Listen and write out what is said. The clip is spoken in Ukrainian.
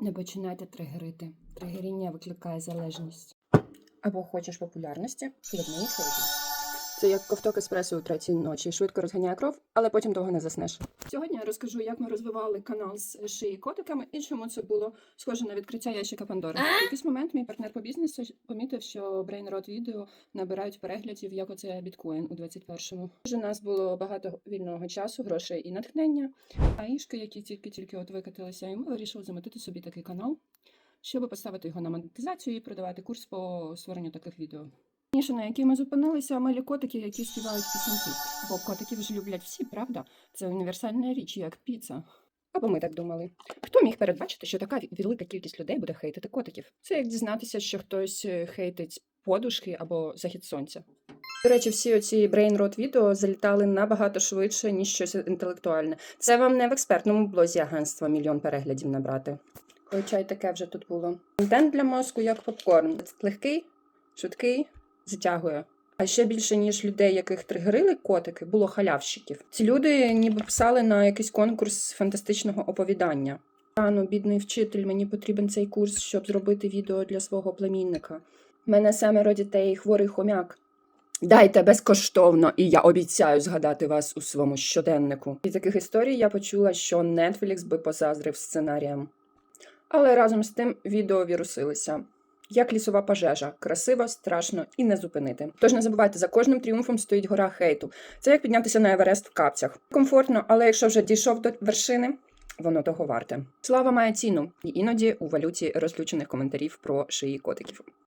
Не починайте тригерити. Тригеріння викликає залежність. Або хочеш популярності, хлібний хейті. Це як ковток еспресо у третій ночі. Швидко розганяє кров, але потім довго не заснеш. Сьогодні я розкажу, як ми розвивали канал з шиї котиками і чому це було схоже на відкриття ящика Пандори. В якийсь момент мій партнер по бізнесу помітив, що Brainrot відео набирають переглядів, як оце біткоін у 21-му. Тож у нас було багато вільного часу, грошей і натхнення. А ішки, які тільки-тільки от викатилися, і ми вирішили заметити собі такий канал, щоб поставити його на монетизацію і продавати курс по створенню таких відео. Ніша, на якій ми зупинилися, милі котики, які співають пісеньки. Бо котиків ж люблять всі, правда? Це універсальна річ, як піца. Або ми так думали. Хто міг передбачити, що така велика кількість людей буде хейтити котиків? Це як дізнатися, що хтось е, хейтить подушки або захід сонця. До речі, всі оці брейнрот відео залітали набагато швидше, ніж щось інтелектуальне. Це вам не в експертному блозі агентства мільйон переглядів набрати. Хоча й таке вже тут було. Контент для мозку як попкорн. Легкий, швидкий, затягує. А ще більше, ніж людей, яких тригерили котики, було халявщиків. Ці люди ніби писали на якийсь конкурс фантастичного оповідання. Рано, бідний вчитель, мені потрібен цей курс, щоб зробити відео для свого племінника. Мене семеро дітей, хворий хомяк. Дайте безкоштовно, і я обіцяю згадати вас у своєму щоденнику. Із таких історій я почула, що Netflix би позаздрив сценаріям. Але разом з тим відео вірусилися. Як лісова пожежа, красиво, страшно і не зупинити. Тож не забувайте, за кожним тріумфом стоїть гора хейту. Це як піднятися на Еверест в капцях. Комфортно, але якщо вже дійшов до вершини, воно того варте. Слава має ціну, і іноді у валюті розлючених коментарів про шиї котиків.